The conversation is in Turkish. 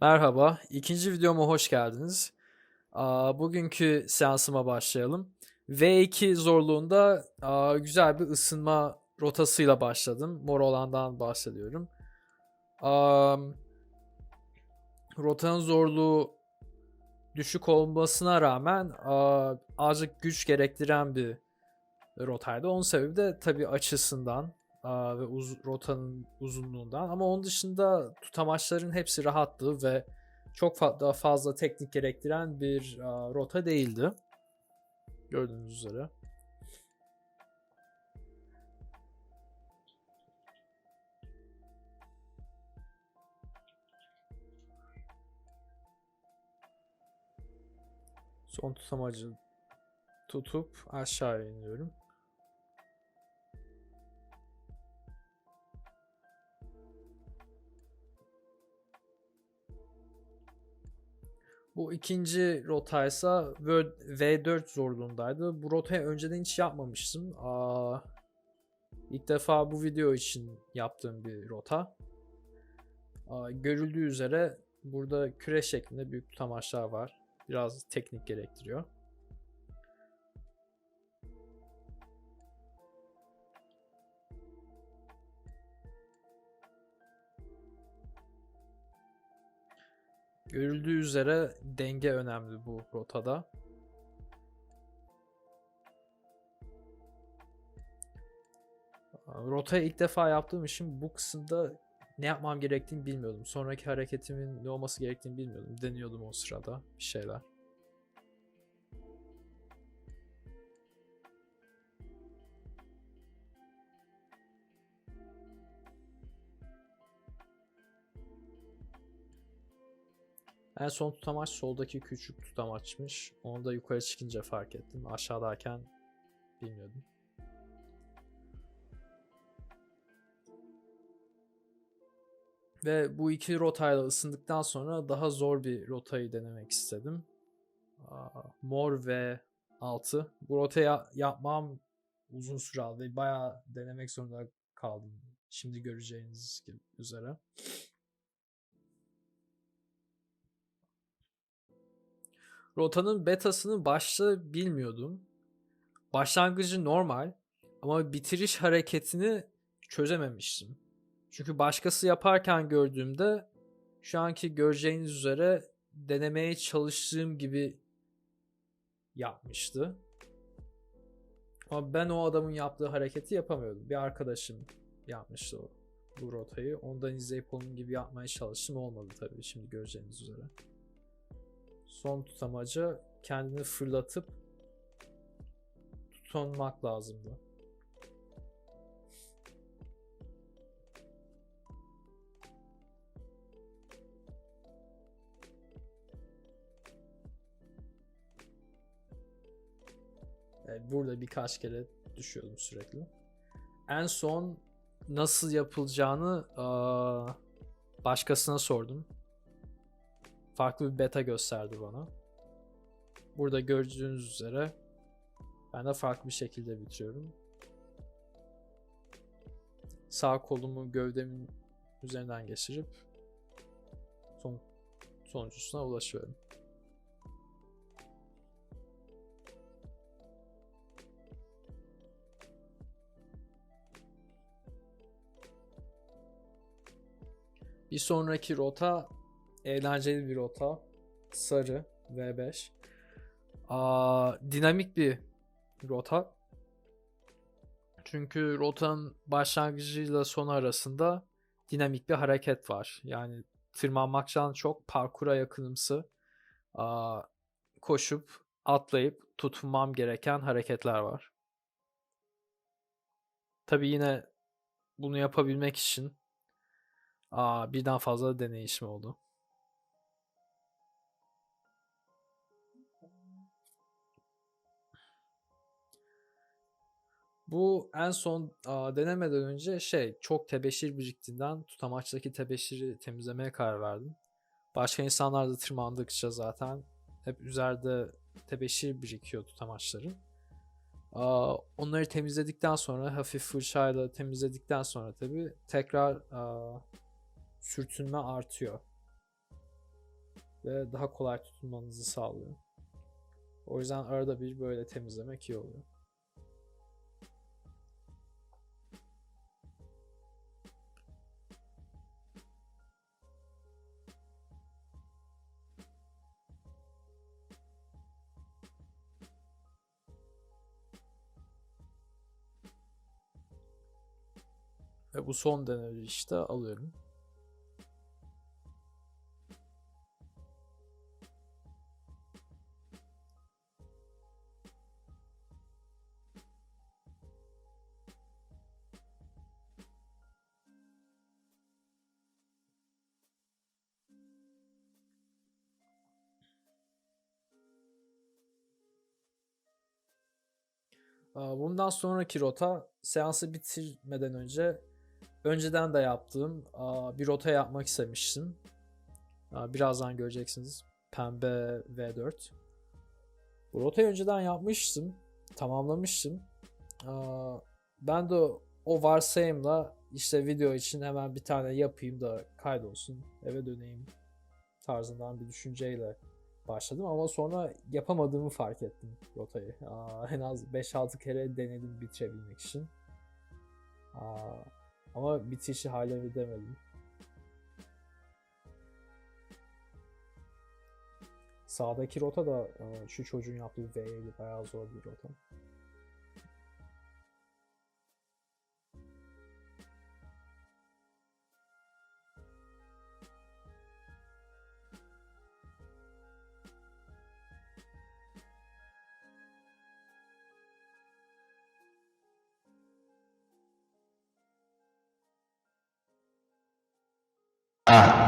Merhaba, ikinci videoma hoş geldiniz. Bugünkü seansıma başlayalım. V2 zorluğunda güzel bir ısınma rotasıyla başladım. Mor olandan bahsediyorum. Rotanın zorluğu düşük olmasına rağmen azıcık güç gerektiren bir rotaydı. Onun sebebi de tabii açısından ve uz- rotanın uzunluğundan. Ama onun dışında tutamaçların hepsi rahattı ve çok fa- daha fazla teknik gerektiren bir aa, rota değildi. Gördüğünüz üzere. Son tutamacı tutup aşağıya iniyorum. Bu ikinci rotaysa Word- V4 zorluğundaydı. Bu rotayı önceden hiç yapmamıştım. Aa, ilk defa bu video için yaptığım bir rota. Aa, görüldüğü üzere burada küre şeklinde büyük tutamaçlar var. Biraz teknik gerektiriyor. Görüldüğü üzere denge önemli bu rotada. Rotayı ilk defa yaptığım için bu kısımda ne yapmam gerektiğini bilmiyordum. Sonraki hareketimin ne olması gerektiğini bilmiyordum. Deniyordum o sırada bir şeyler. En son tutamaç soldaki küçük tutamaçmış. Onu da yukarı çıkınca fark ettim. Aşağıdayken bilmiyordum. Ve bu iki rotayla ısındıktan sonra daha zor bir rotayı denemek istedim. Mor ve 6. Bu rotayı ya- yapmam uzun süre aldı. Bayağı denemek zorunda kaldım. Şimdi göreceğiniz gibi üzere. Rotanın betasını başta bilmiyordum. Başlangıcı normal ama bitiriş hareketini çözememiştim. Çünkü başkası yaparken gördüğümde şu anki göreceğiniz üzere denemeye çalıştığım gibi yapmıştı. Ama ben o adamın yaptığı hareketi yapamıyordum. Bir arkadaşım yapmıştı o, bu rotayı. Ondan izleyip onun gibi yapmaya çalıştım. Olmadı tabii şimdi göreceğiniz üzere. Son tutamaca kendini fırlatıp tutunmak lazımdı. Burada birkaç kere düşüyordum sürekli. En son nasıl yapılacağını başkasına sordum. Farklı bir beta gösterdi bana. Burada gördüğünüz üzere ben de farklı bir şekilde bitiriyorum. Sağ kolumu gövdemin üzerinden geçirip son sonuncusuna ulaşıyorum. Bir sonraki rota eğlenceli bir rota. Sarı V5. Aa, dinamik bir rota. Çünkü rotanın başlangıcıyla sonu arasında dinamik bir hareket var. Yani tırmanmaktan çok parkura yakınımsı aa, koşup atlayıp tutunmam gereken hareketler var. Tabii yine bunu yapabilmek için aa, birden fazla deneyişim oldu. Bu en son aa, denemeden önce şey çok tebeşir biriktiğinden tutamaçtaki tebeşiri temizlemeye karar verdim. Başka insanlar da tırmandıkça zaten hep üzerinde tebeşir birikiyor tutamaçların. Aa, onları temizledikten sonra hafif fırçayla temizledikten sonra tabi tekrar aa, sürtünme artıyor. ve daha kolay tutunmanızı sağlıyor. O yüzden arada bir böyle temizlemek iyi oluyor. Ve bu son deneli işte alıyorum. Bundan sonraki rota seansı bitirmeden önce önceden de yaptığım bir rota yapmak istemiştim. Birazdan göreceksiniz. Pembe V4. Bu rotayı önceden yapmıştım. Tamamlamıştım. Ben de o varsayımla işte video için hemen bir tane yapayım da kaydolsun. Eve döneyim tarzından bir düşünceyle başladım ama sonra yapamadığımı fark ettim rotayı. Aa, en az 5-6 kere denedim bitirebilmek için. Aa, ama bitişi hala edemedim. Sağdaki rota da e, şu çocuğun yaptığı V7 bayağı zor bir rota. Ah.